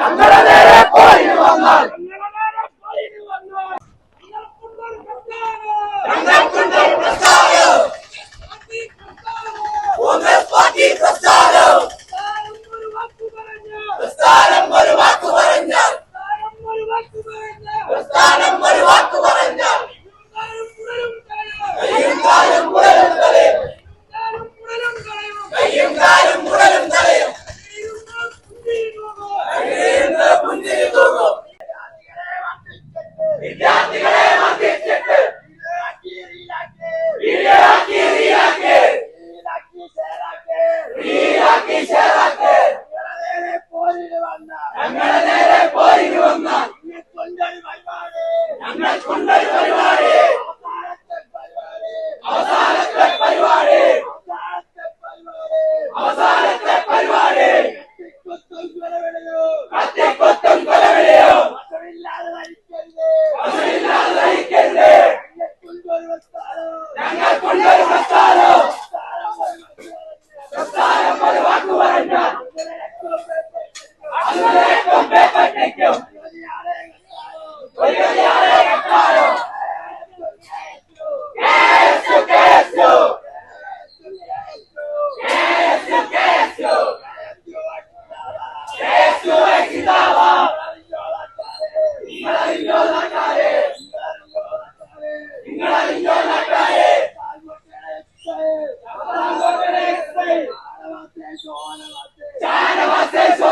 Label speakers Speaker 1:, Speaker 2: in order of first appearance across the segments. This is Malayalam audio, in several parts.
Speaker 1: ഞങ്ങളുടെ നേരെ പോരിന് വന്നാൽ. പറഞ്ഞാൽ അങ്ങനെ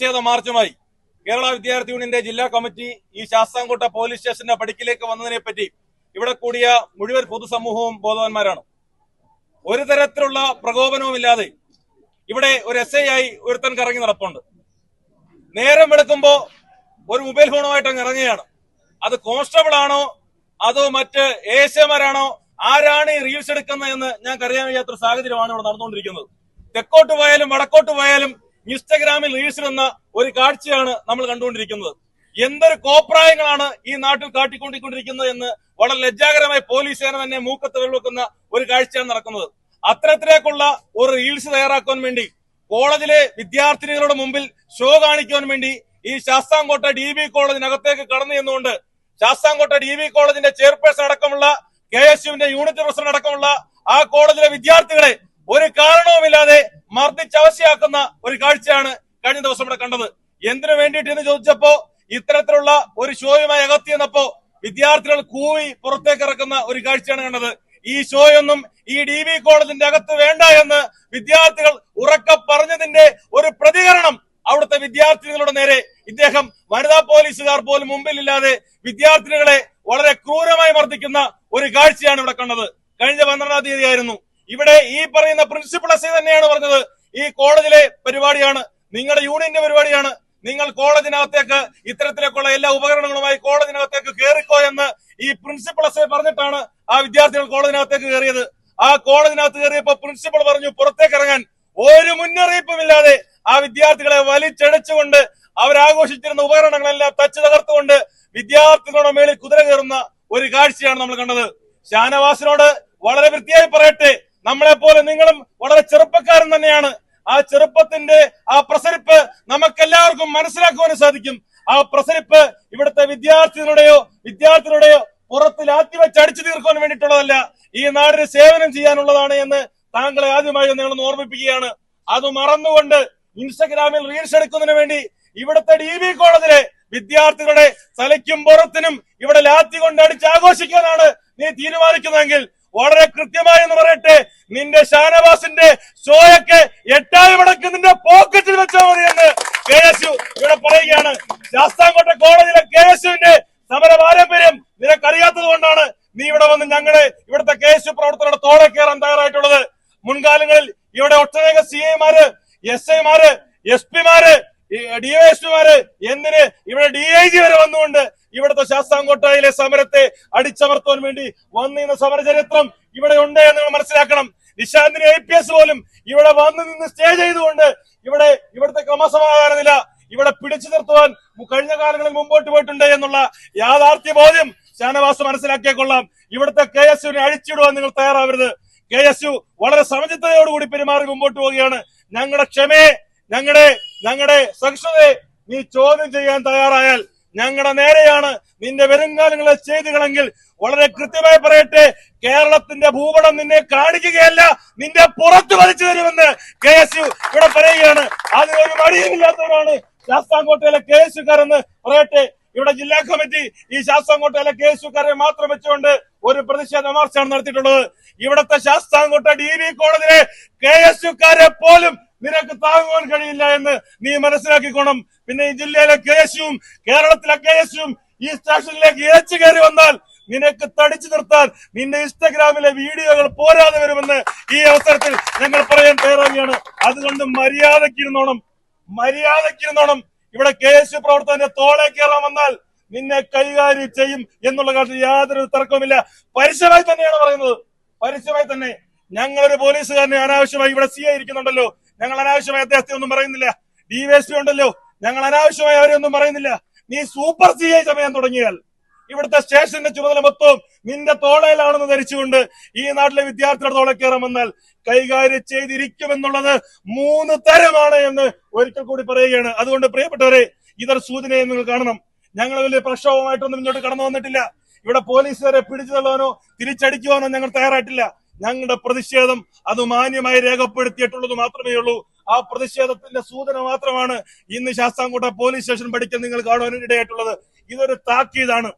Speaker 2: പ്രതിഷേധ മാർച്ചുമായി കേരള വിദ്യാർത്ഥി യൂണിയന്റെ ജില്ലാ കമ്മിറ്റി ഈ ശാസ്താംകോട്ട പോലീസ് സ്റ്റേഷന്റെ പടിക്കിലേക്ക് വന്നതിനെ പറ്റി ഇവിടെ കൂടിയ മുഴുവൻ പൊതുസമൂഹവും ബോധവാന്മാരാണ്. ഒരു തരത്തിലുള്ള പ്രകോപനവും ഇല്ലാതെ ഇവിടെ ഒരു എസ് ഐ ആയി ഒരുത്തൻ കറങ്ങി നടപ്പുണ്ട്. നേരം വെളുക്കുമ്പോ ഒരു മൊബൈൽ ഫോണുമായിട്ട് അങ്ങ് ഇറങ്ങുകയാണ്. അത് കോൺസ്റ്റബിൾ ആണോ? അതോ മറ്റ് ഏഷ്യമാരാണോ ആരാണ് ഈ റീൽസ് എടുക്കുന്നതെന്ന് ഞങ്ങൾക്ക് അറിയാൻ വയ്യാത്തൊരു സാഹചര്യമാണ് ഇവിടെ നടന്നുകൊണ്ടിരിക്കുന്നത്. തെക്കോട്ട് പോയാലും വടക്കോട്ട് പോയാലും ഇൻസ്റ്റഗ്രാമിൽ റീൽസ് ഇടുന്ന ഒരു കാഴ്ചയാണ് നമ്മൾ കണ്ടുകൊണ്ടിരിക്കുന്നത്. എന്തൊരു കോപ്രായങ്ങളാണ് ഈ നാട്ടിൽ കാട്ടിക്കൊണ്ടിരിക്കുന്നത് എന്ന് വളരെ ലജ്ജാകരമായി പോലീസ് സേന തന്നെ മൂക്കത്ത് വെള്ളുവെക്കുന്ന ഒരു കാഴ്ചയാണ് നടക്കുന്നത്. അത്തരത്തിലേക്കുള്ള ഒരു റീൽസ് തയ്യാറാക്കാൻ വേണ്ടി കോളേജിലെ വിദ്യാർത്ഥിനികളുടെ മുമ്പിൽ ഷോ കാണിക്കാൻ വേണ്ടി ഈ ശാസ്താംകോട്ട ഡി ബി കോളേജിനകത്തേക്ക് കടന്നു ചെന്നുകൊണ്ട് ശാസ്താംകോട്ട ഡി ബി കോളേജിന്റെ ചെയർപേഴ്സൺ അടക്കമുള്ള കെ എസ് യുവിന്റെ യൂണിറ്റ് പ്രസിഡന്റ് അടക്കമുള്ള ആ കോളേജിലെ വിദ്യാർത്ഥികളെ ഒരു കാരണവുമില്ലാതെ മർദ്ദിച്ചവശയാക്കുന്ന ഒരു കാഴ്ചയാണ് കഴിഞ്ഞ ദിവസം ഇവിടെ കണ്ടത്. എന്തിനു വേണ്ടിയിട്ട് എന്ന് ചോദിച്ചപ്പോ ഇത്തരത്തിലുള്ള ഒരു ഷോയുമായി അകത്തിയെന്നപ്പോ വിദ്യാർത്ഥികൾ കൂവി പുറത്തേക്ക് ഇറക്കുന്ന ഒരു കാഴ്ചയാണ് കണ്ടത്. ഈ ഷോയൊന്നും ഈ ഡി വി കോളേജിന്റെ അകത്ത് വേണ്ട എന്ന് വിദ്യാർത്ഥികൾ ഉറക്ക പറഞ്ഞതിന്റെ ഒരു പ്രതികരണം അവിടുത്തെ വിദ്യാർത്ഥികളുടെ നേരെ. ഇദ്ദേഹം വനിതാ പോലീസുകാർ പോലും മുമ്പിലില്ലാതെ വിദ്യാർത്ഥികളെ വളരെ ക്രൂരമായി മർദ്ദിക്കുന്ന ഒരു കാഴ്ചയാണ് ഇവിടെ കണ്ടത്. കഴിഞ്ഞ പന്ത്രണ്ടാം തീയതി ആയിരുന്നു. ഇവിടെ ഈ പറയുന്ന പ്രിൻസിപ്പൽ എസ് തന്നെയാണ് പറഞ്ഞത്. ഈ കോളേജിലെ പരിപാടിയാണ്. നിങ്ങളുടെ യൂണിയന്റെ പരിപാടിയാണ്. നിങ്ങൾ കോളേജിനകത്തേക്ക് ഇത്തരത്തിലേക്കുള്ള എല്ലാ ഉപകരണങ്ങളുമായി കോളേജിനകത്തേക്ക് കയറിക്കോ എന്ന് ഈ പ്രിൻസിപ്പൾ എസ് പറഞ്ഞിട്ടാണ് ആ വിദ്യാർത്ഥികൾ കോളേജിനകത്തേക്ക് കയറിയത് ആ കോളേജിനകത്ത് കയറിയപ്പോ പ്രിൻസിപ്പൾ പറഞ്ഞു പുറത്തേക്ക് ഇറങ്ങാൻ ഒരു മുന്നറിയിപ്പുമില്ലാതെ ആ വിദ്യാർത്ഥികളെ വലിച്ചടിച്ചുകൊണ്ട് അവരാഘോഷിച്ചിരുന്ന ഉപകരണങ്ങളെല്ലാം തച്ചു തകർത്തുകൊണ്ട് വിദ്യാർത്ഥികളുടെ മേളിൽ കുതിര കയറുന്ന ഒരു കാഴ്ചയാണ് നമ്മൾ കണ്ടത്. ഷാനവാസിനോട് വളരെ വൃത്തിയായി പറയട്ടെ. നമ്മളെ പോലെ നിങ്ങളും വളരെ ചെറുപ്പക്കാരൻ തന്നെയാണ്. ആ ചെറുപ്പത്തിന്റെ ആ പ്രസരിപ്പ് നമുക്കെല്ലാവർക്കും മനസ്സിലാക്കുവാനും സാധിക്കും. ആ പ്രസരിപ്പ് ഇവിടുത്തെ വിദ്യാർത്ഥികളുടെയോ വിദ്യാർത്ഥികളുടെയോ പുറത്തിൽ ലാത്തി വെച്ച് അടിച്ചു തീർക്കുവാൻ വേണ്ടിയിട്ടുള്ളതല്ല ഈ നാടിന് സേവനം ചെയ്യാനുള്ളതാണ് എന്ന് താങ്കളെ ആദ്യമായി നിങ്ങൾ ഓർമ്മിപ്പിക്കുകയാണ്. അത് മറന്നുകൊണ്ട് ഇൻസ്റ്റഗ്രാമിൽ റീൽസ് എടുക്കുന്നതിന് വേണ്ടി ഇവിടുത്തെ ഡി ബി കോളേജിലെ വിദ്യാർത്ഥികളുടെ തലയ്ക്കും പുറത്തിനും ഇവിടെ ലാത്തി കൊണ്ട് അടിച്ച് ആഘോഷിക്കാനാണ് നീ തീരുമാനിക്കുന്നതെങ്കിൽ വളരെ കൃത്യമായി എന്ന് പറയട്ടെ. നിന്റെ ഷാനവാസിന്റെ ഷോയൊക്കെ എട്ടായി മടക്ക് നിന്റെ പോക്കറ്റിൽ വെച്ചാൽ മതി എന്ന് കെ എസ് യു ഇവിടെ പറയുകയാണ്. ശാസ്താംകോട്ട കോളേജിലെ കെ എസ് യുവിന്റെ സമര പാരമ്പര്യം നിനക്കറിയാത്തത് കൊണ്ടാണ് നീ ഇവിടെ വന്ന് ഞങ്ങൾ ഇവിടുത്തെ കെ എസ് യു പ്രവർത്തകരുടെ തോളെ കയറാൻ തയ്യാറായിട്ടുള്ളത്. മുൻകാലങ്ങളിൽ ഇവിടെ ഒട്ടനേക സി ഐമാര് എസ് ഐമാര് എസ് പിമാര് ഡിവൈഎസ്പിമാര് എന്തിന് ഇവിടെ ഡി ഐ ജി വരെ വന്നുകൊണ്ട് ഇവിടുത്തെ ശാസ്താംകോട്ടയിലെ സമരത്തെ അടിച്ചമർത്താൻ വേണ്ടി വന്നിരുന്ന സമരചരിത്രം ഇവിടെ ഉണ്ട് എന്ന് നമ്മൾ മനസ്സിലാക്കണം. നിശാന്തിന് എ പി എസ് പോലും ഇവിടെ വന്നു നിന്ന് സ്റ്റേ ചെയ്തുകൊണ്ട് ഇവിടെ ഇവിടുത്തെ ക്രമസമാധാന നില ഇവിടെ പിടിച്ചു നിർത്തുവാൻ കഴിഞ്ഞ കാലങ്ങളിൽ മുമ്പോട്ട് പോയിട്ടുണ്ട് എന്നുള്ള യാഥാർത്ഥ്യ ബോധ്യം ഷാനവാസ് മനസ്സിലാക്കിയ കൊള്ളാം. ഇവിടുത്തെ കെ എസ് യുവിനെ അഴിച്ചിടുവാൻ നിങ്ങൾ തയ്യാറാവരുത്. കെ എസ് യു വളരെ സമചിത്തതയോടുകൂടി പെരുമാറി മുമ്പോട്ട് പോവുകയാണ്. ഞങ്ങളുടെ ക്ഷമയെ ഞങ്ങളുടെ ഞങ്ങളുടെ സഹിഷ്ണുതയെ നീ ചോദ്യം ചെയ്യാൻ തയ്യാറായാൽ ഞങ്ങളുടെ നേരെയാണ് നിന്റെ വരുംകാലങ്ങളെ ചെയ്തുകളെങ്കിൽ വളരെ കൃത്യമായി പറയട്ടെ കേരളത്തിന്റെ ഭൂപടം നിന്നെ കാണിക്കുകയല്ല നിന്റെ പുറത്ത് വലിച്ചു തരുമെന്ന് കെ എസ് യു ഇവിടെ പറയുകയാണ്. അതിനൊരു മടിയുമില്ലാത്തവരാണ് ശാസ്താംകോട്ടയിലെ കെ എസ് യുക്കാരെന്ന് പറയട്ടെ. ഇവിടെ ജില്ലാ കമ്മിറ്റി ഈ ശാസ്താംകോട്ടയിലെ കെ എസ് യുക്കാരെ മാത്രം വെച്ചുകൊണ്ട് ഒരു പ്രതിഷേധ മാർച്ചാണ് നടത്തിയിട്ടുള്ളത്. ഇവിടുത്തെ ശാസ്താംകോട്ട ഡി വി കോടതിയിലെ കെ എസ് യുക്കാരെ പോലും നിനക്ക് താങ്ങുവാൻ കഴിയില്ല എന്ന് നീ മനസ്സിലാക്കിക്കോണം. പിന്നെ ഈ ജില്ലയിലെ കെ എസ് കേരളത്തിലെ കെ എസ് ഈ സ്റ്റേഷനിലേക്ക് ഇരച്ചു കയറി വന്നാൽ നിനക്ക് തടിച്ചു നിർത്താൻ നിന്റെ ഇൻസ്റ്റഗ്രാമിലെ വീഡിയോകൾ പോരാതെ വരുമെന്ന് ഈ അവസരത്തിൽ ഞങ്ങൾ പറയാൻ തയ്യാറാവുകയാണ്. അതുകൊണ്ട് മര്യാദക്കിരുന്നോണം മര്യാദക്കിരുന്നോണം ഇവിടെ കെ എസ് യു പ്രവർത്തകന്റെ തോളെ കയറാൻ വന്നാൽ നിന്നെ കൈകാര്യം ചെയ്യും എന്നുള്ള കാര്യത്തിൽ യാതൊരു തർക്കവുമില്ല. പരസ്യമായി തന്നെയാണ് പറയുന്നത്. പരസ്യമായി തന്നെ. ഞങ്ങളൊരു പോലീസുകാരനെ അനാവശ്യമായി ഇവിടെ സി ഇരിക്കുന്നുണ്ടല്ലോ. ഞങ്ങൾ അനാവശ്യമായി അദ്ദേഹത്തെ ഒന്നും പറയുന്നില്ല. ഡിവൈഎസ്പി ഉണ്ടല്ലോ. ഞങ്ങൾ അനാവശ്യമായി അവരെ ഒന്നും പറയുന്നില്ല. നീ സൂപ്പർ സി ഐ സമയം തുടങ്ങിയാൽ. ഇവിടുത്തെ സ്റ്റേഷന്റെ ചുമതല മൊത്തവും നിന്റെ തോളയിലാണെന്ന് ധരിച്ചുകൊണ്ട് ഈ നാട്ടിലെ വിദ്യാർത്ഥിയുടെ തോളെ കയറാൻ വന്നാൽ കൈകാര്യം ചെയ്തിരിക്കുമെന്നുള്ളത് മൂന്ന് തരമാണ് എന്ന് ഒരിക്കൽ കൂടി പറയുകയാണ്. അതുകൊണ്ട് പ്രിയപ്പെട്ടവരെ ഇതൊരു സൂചനയെ നിങ്ങൾ കാണണം. ഞങ്ങൾ വലിയ പ്രക്ഷോഭമായിട്ടൊന്നും ഇങ്ങോട്ട് കടന്നു വന്നിട്ടില്ല. ഇവിടെ പോലീസുകാരെ പിടിച്ചു തള്ളാനോ തിരിച്ചടിക്കുവാനോ ഞങ്ങൾ തയ്യാറായിട്ടില്ല. ഞങ്ങളുടെ പ്രതിഷേധം അത് മാന്യമായി രേഖപ്പെടുത്തിയിട്ടുള്ളത് മാത്രമേ ഉള്ളൂ. ആ പ്രതിഷേധത്തിന്റെ സൂചന മാത്രമാണ് ഇന്ന് ശാസ്താംകോട്ട പോലീസ് സ്റ്റേഷൻ പഠിക്കൽ നിങ്ങൾ കാണുവാൻ ഇടയായിട്ടുള്ളത്. ഇതൊരു താക്കീതാണ്.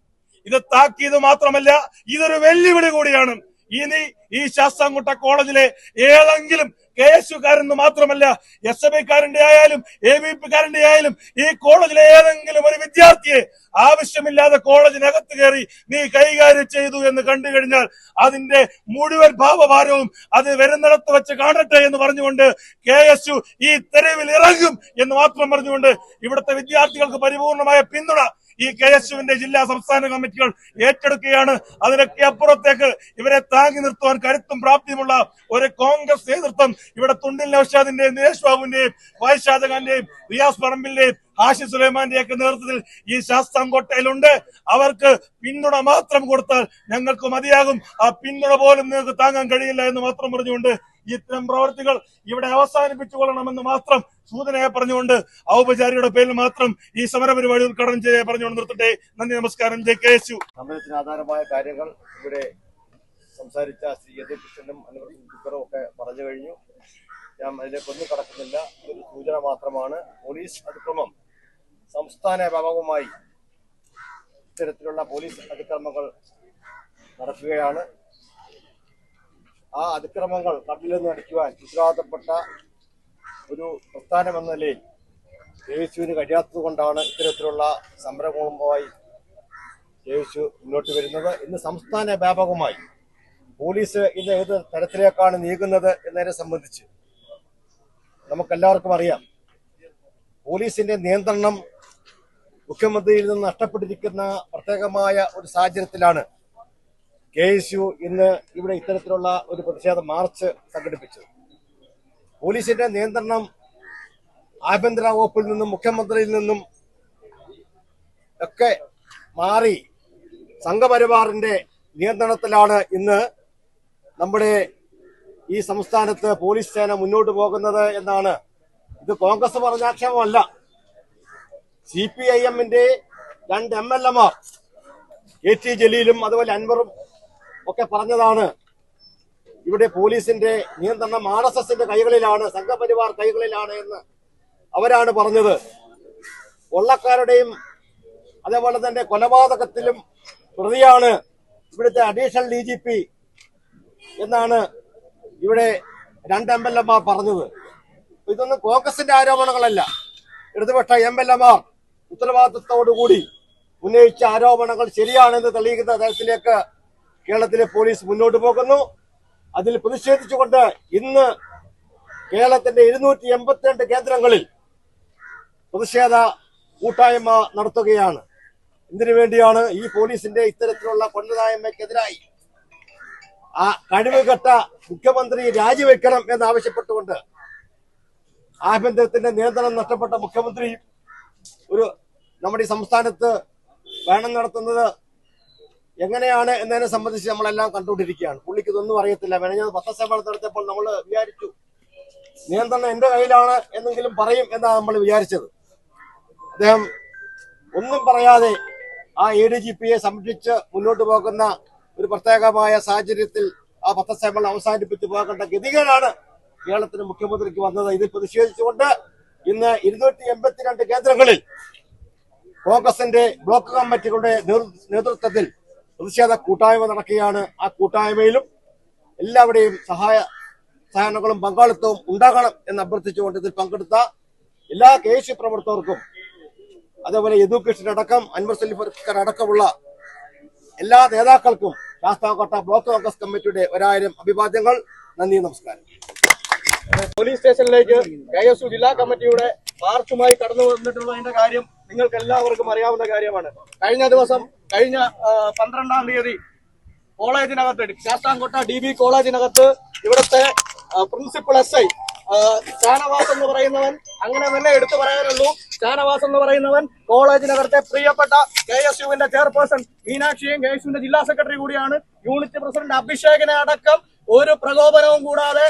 Speaker 2: ഇത് താക്കീത് മാത്രമല്ല ഇതൊരു വെല്ലുവിളി കൂടിയാണ്. ഇനി ഈ ശാസ്താംകോട്ട കോളേജിലെ ഏതെങ്കിലും കെ എസ് യുക്കാരെന്ന് മാത്രമല്ല എസ് എഫ് ഐക്കാരന്റെ ആയാലും എ ബി പി കാരന്റെ ആയാലും ഈ കോളേജിലെ ഏതെങ്കിലും ഒരു വിദ്യാർത്ഥിയെ ആവശ്യമില്ലാതെ കോളേജിനകത്ത് കയറി നീ കൈകാര്യം ചെയ്തു എന്ന് കണ്ടു കഴിഞ്ഞാൽ അതിന്റെ മുഴുവൻ ഭാവഭാരവും അത് വരുന്നിടത്ത് വെച്ച് കാണട്ടെ എന്ന് പറഞ്ഞുകൊണ്ട് കെ എസ് യു ഈ തെരുവിൽ ഇറങ്ങും എന്ന് മാത്രം പറഞ്ഞുകൊണ്ട് ഇവിടുത്തെ വിദ്യാർത്ഥികൾക്ക് പരിപൂർണമായ പിന്തുണ ഈ കെ എസ് യുവിന്റെ ജില്ലാ സംസ്ഥാന കമ്മിറ്റികൾ ഏറ്റെടുക്കുകയാണ്. അതിനൊക്കെ അപ്പുറത്തേക്ക് ഇവരെ താങ്ങി നിർത്തുവാൻ കരുത്തും പ്രാപ്തിയുമുള്ള ഒരു കോൺഗ്രസ് നേതൃത്വം ഇവിടെ തുണ്ടിൽ നൌഷാദിന്റെയും ദിനേശ് ബാബുവിന്റെയും വൈസ് ഷാജഹാന്റെയും റിയാസ് പറമ്പിന്റെയും ഹാഷി സുലൈമാന്റെ ഒക്കെ നേതൃത്വത്തിൽ ഈ ശാസ്താംകോട്ടയിലുണ്ട് അവർക്ക് പിന്തുണ മാത്രം കൊടുത്താൽ ഞങ്ങൾക്ക് മതിയാകും. ആ പിന്തുണ പോലും നിങ്ങൾക്ക് താങ്ങാൻ കഴിയില്ല എന്ന് മാത്രം പറഞ്ഞുകൊണ്ട് ഇത്തരം പ്രവർത്തികൾ ഇവിടെ അവസാനിപ്പിച്ചുകൊള്ളണമെന്ന് മാത്രം സൂചനയെ പറഞ്ഞുകൊണ്ട് ഔപചാരിയുടെ പേരിൽ മാത്രം ഈ സമരപരിപാടി ഉദ്ഘാടനം ചെയ്യാൻ പറഞ്ഞുകൊണ്ട് നിർത്തട്ടെ. നന്ദി നമസ്കാരം. ജെ കെ എസ് യു
Speaker 3: സമരത്തിന് ആധാരമായ കാര്യങ്ങൾ ഇവിടെ സംസാരിച്ച ശ്രീ യദുകൃഷ്ണനും അനുവർത്തും ദുഃഖറും ഒക്കെ പറഞ്ഞു കഴിഞ്ഞു. ഞാൻ അതിലേക്കൊന്നും കടക്കുന്നില്ല. ഒരു സൂചന മാത്രമാണ്. പോലീസ് അതിക്രമം സംസ്ഥാന വ്യാപകമായി ഇത്തരത്തിലുള്ള പോലീസ് അതിക്രമങ്ങൾ നടക്കുകയാണ്. ആ അതിക്രമങ്ങൾ കണ്ണിൽ നിന്ന് അടിക്കുവാൻ ഉത്തരവാദിത്തപ്പെട്ട ഒരു പ്രസ്ഥാനം എന്ന നിലയിൽ യേശുവിന് കഴിയാത്തത് കൊണ്ടാണ് ഇത്തരത്തിലുള്ള സമരങ്ങളുമായി യേശു മുന്നോട്ട് വരുന്നത്. ഇന്ന് സംസ്ഥാന വ്യാപകമായി പോലീസ് ഇന്ന് ഏത് തരത്തിലേക്കാണ് നീങ്ങുന്നത് എന്നതിനെ സംബന്ധിച്ച് നമുക്കെല്ലാവർക്കും അറിയാം. പോലീസിന്റെ നിയന്ത്രണം മുഖ്യമന്ത്രിയിൽ നിന്ന് നഷ്ടപ്പെട്ടിരിക്കുന്ന പ്രത്യേകമായ ഒരു സാഹചര്യത്തിലാണ് കെ എസ് യു ഇന്ന് ഇവിടെ ഇത്തരത്തിലുള്ള ഒരു പ്രതിഷേധ മാർച്ച് സംഘടിപ്പിച്ചു. പോലീസിന്റെ നിയന്ത്രണം ആഭ്യന്തര വകുപ്പിൽ നിന്നും മുഖ്യമന്ത്രിയിൽ നിന്നും ഒക്കെ മാറി സംഘപരിവാറിന്റെ നിയന്ത്രണത്തിലാണ് ഇന്ന് നമ്മുടെ ഈ സംസ്ഥാനത്ത് പോലീസ് സേന മുന്നോട്ട് പോകുന്നത് എന്നാണ്. ഇത് കോൺഗ്രസ് പറഞ്ഞ ആക്ഷേപമല്ല സി പി ഐ എമ്മിന്റെ രണ്ട് എം എൽ എമാർ എ ടി ജലീലും അതുപോലെ അൻവറും ഒക്കെ പറഞ്ഞതാണ്. ഇവിടെ പോലീസിന്റെ നിയന്ത്രണം ആർ എസ് എസിന്റെ കൈകളിലാണ് സംഘപരിവാർ കൈകളിലാണ് എന്ന് അവരാണ് പറഞ്ഞത്. കൊള്ളക്കാരുടെയും അതേപോലെ തന്നെ കൊലപാതകത്തിലും പ്രതിയാണ് ഇവിടുത്തെ അഡീഷണൽ ഡി ജി പി എന്നാണ് ഇവിടെ രണ്ട് എം എൽ എമാർ പറഞ്ഞത്. ഇതൊന്നും കോൺഗ്രസിന്റെ ആരോപണങ്ങളല്ല. ഇടതുപക്ഷ എം എൽ എമാർ ഉത്തരവാദിത്വത്തോടുകൂടി ഉന്നയിച്ച ആരോപണങ്ങൾ ശരിയാണെന്ന് തെളിയിക്കുന്ന തരത്തിലേക്ക് കേരളത്തിലെ പോലീസ് മുന്നോട്ട് പോകുന്നു. അതിൽ പ്രതിഷേധിച്ചുകൊണ്ട് ഇന്ന് കേരളത്തിന്റെ ഇരുന്നൂറ്റി എൺപത്തിരണ്ട് കേന്ദ്രങ്ങളിൽ പ്രതിഷേധ കൂട്ടായ്മ നടത്തുകയാണ്. ഇതിനു വേണ്ടിയാണ് ഈ പോലീസിന്റെ ഇത്തരത്തിലുള്ള കൊണ്ടതായ്മക്കെതിരായി ആ കഴിവുകെട്ട മുഖ്യമന്ത്രി രാജിവെക്കണം എന്നാവശ്യപ്പെട്ടുകൊണ്ട് ആഭ്യന്തരത്തിന്റെ നിയന്ത്രണം നഷ്ടപ്പെട്ട മുഖ്യമന്ത്രി ഒരു നമ്മുടെ സംസ്ഥാനത്ത് ഭരണം നടത്തുന്നത് എങ്ങനെയാണ് എന്നതിനെ സംബന്ധിച്ച് നമ്മളെല്ലാം കണ്ടുകൊണ്ടിരിക്കുകയാണ്. പുള്ളിക്ക് ഇതൊന്നും അറിയത്തില്ല. മെനഞ്ഞത് പത്രസമ്മേളനം നടത്തിയപ്പോൾ നമ്മൾ വിചാരിച്ചു നിയന്ത്രണം എന്റെ കയ്യിലാണ് എന്നെങ്കിലും പറയും എന്നാണ് നമ്മൾ വിചാരിച്ചത്. അദ്ദേഹം ഒന്നും പറയാതെ ആ എ ഡി ജി പിയെ സംരക്ഷിച്ച് മുന്നോട്ട് പോകുന്ന ഒരു പ്രത്യേകമായ സാഹചര്യത്തിൽ ആ പത്രസമ്മേളനം അവസാനിപ്പിച്ച് പോകേണ്ട ഗതികളാണ് കേരളത്തിന് മുഖ്യമന്ത്രിക്ക് വന്നത്. ഇതിൽ പ്രതിഷേധിച്ചുകൊണ്ട് ഇന്ന് ഇരുന്നൂറ്റി എൺപത്തിരണ്ട് കേന്ദ്രങ്ങളിൽ കോൺഗ്രസിന്റെ ബ്ലോക്ക് കമ്മിറ്റികളുടെ നേതൃത്വത്തിൽ പ്രതിഷേധ കൂട്ടായ്മ നടക്കുകയാണ്. ആ കൂട്ടായ്മയിലും എല്ലാവരുടെയും സഹായ സഹകരണങ്ങളും പങ്കാളിത്തവും ഉണ്ടാകണം എന്ന് അഭ്യർത്ഥിച്ചുകൊണ്ട് ഇതിൽ പങ്കെടുത്ത എല്ലാ കെ എസ് പ്രവർത്തകർക്കും അതേപോലെ യദുകൃഷ്ണൻ അടക്കം അൻവർ സലിഫർ അടക്കമുള്ള എല്ലാ നേതാക്കൾക്കും ശാസ്താംകോട്ട ബ്ലോക്ക് കോൺഗ്രസ് കമ്മിറ്റിയുടെ ഒരായിരം അഭിവാദ്യങ്ങൾ. നന്ദി നമസ്കാരം.
Speaker 4: പോലീസ് സ്റ്റേഷനിലേക്ക് കെ എസ് യു ജില്ലാ കമ്മിറ്റിയുടെ മാർച്ചുമായി കടന്നു വന്നിട്ടുള്ളതിന്റെ കാര്യം നിങ്ങൾക്ക് എല്ലാവർക്കും അറിയാവുന്ന കാര്യമാണ്. കഴിഞ്ഞ ദിവസം കഴിഞ്ഞ പന്ത്രണ്ടാം തീയതി കോളേജിനകത്ത് ശാസ്താംകോട്ട ഡി ബി കോളേജിനകത്ത് ഇവിടുത്തെ പ്രിൻസിപ്പൽ എസ് ഐ ഷാനവാസ് എന്ന് പറയുന്നവൻ അങ്ങനെ തന്നെ എടുത്തു പറയാനുള്ളൂ. ഷാനവാസ് എന്ന് പറയുന്നവൻ കോളേജിനകത്തെ പ്രിയപ്പെട്ട കെ എസ് യുവിന്റെ ചെയർപേഴ്സൺ. മീനാക്ഷിയും കെ എസ് യുവിന്റെ ജില്ലാ സെക്രട്ടറി കൂടിയാണ് യൂണിറ്റ് പ്രസിഡന്റ് അഭിഷേകിനെ അടക്കം ഒരു പ്രകോപനവും കൂടാതെ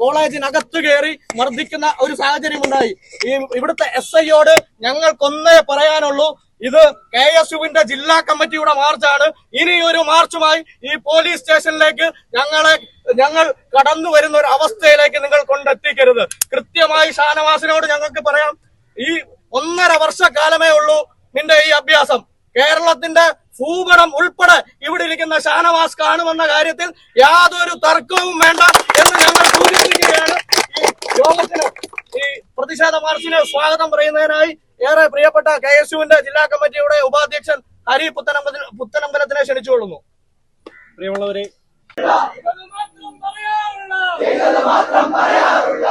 Speaker 4: കോളേജിനകത്ത് കയറി മർദ്ദിക്കുന്ന ഒരു സാഹചര്യം ഉണ്ടായി ഈ ഇവിടുത്തെ എസ് ഐയോട് ഞങ്ങൾക്കൊന്നേ പറയാനുള്ളൂ. ഇത് കെ എസ് യുവിന്റെ ജില്ലാ കമ്മിറ്റിയുടെ മാർച്ചാണ്. ഇനി ഒരു മാർച്ചുമായി ഈ പോലീസ് സ്റ്റേഷനിലേക്ക് ഞങ്ങളെ ഞങ്ങൾ കടന്നു വരുന്ന ഒരു അവസ്ഥയിലേക്ക് നിങ്ങൾ കൊണ്ടെത്തിക്കരുത്. കൃത്യമായി ഷാനവാസിനോട് ഞങ്ങൾക്ക് പറയാം. ഈ ഒന്നര വർഷക്കാലമേ ഉള്ളൂ നിന്റെ ഈ അഭ്യാസം. കേരളത്തിന്റെ ഭൂപടം ഉൾപ്പെടെ ഇവിടെ ഇരിക്കുന്ന ഷാനവാസ് കാണുമെന്ന കാര്യത്തിൽ യാതൊരു തർക്കവും വേണ്ട എന്ന് ഞങ്ങൾ സൂചിപ്പിക്കുകയാണ്. ഈ യോഗത്തിന് ഈ പ്രതിഷേധ മാർച്ചിന് സ്വാഗതം പറയുന്നതിനായി ഏറെ പ്രിയപ്പെട്ട കെ എസ് യുവിന്റെ ജില്ലാ കമ്മിറ്റിയുടെ ഉപാധ്യക്ഷൻ ഹരി പുത്തനമ്പല പുത്തനമ്പലത്തിനെ ക്ഷണിച്ചുകൊള്ളുന്നു. പ്രിയമുള്ളവരെ.
Speaker 1: ചെയ്തത് മാത്രം പറയാറുള്ള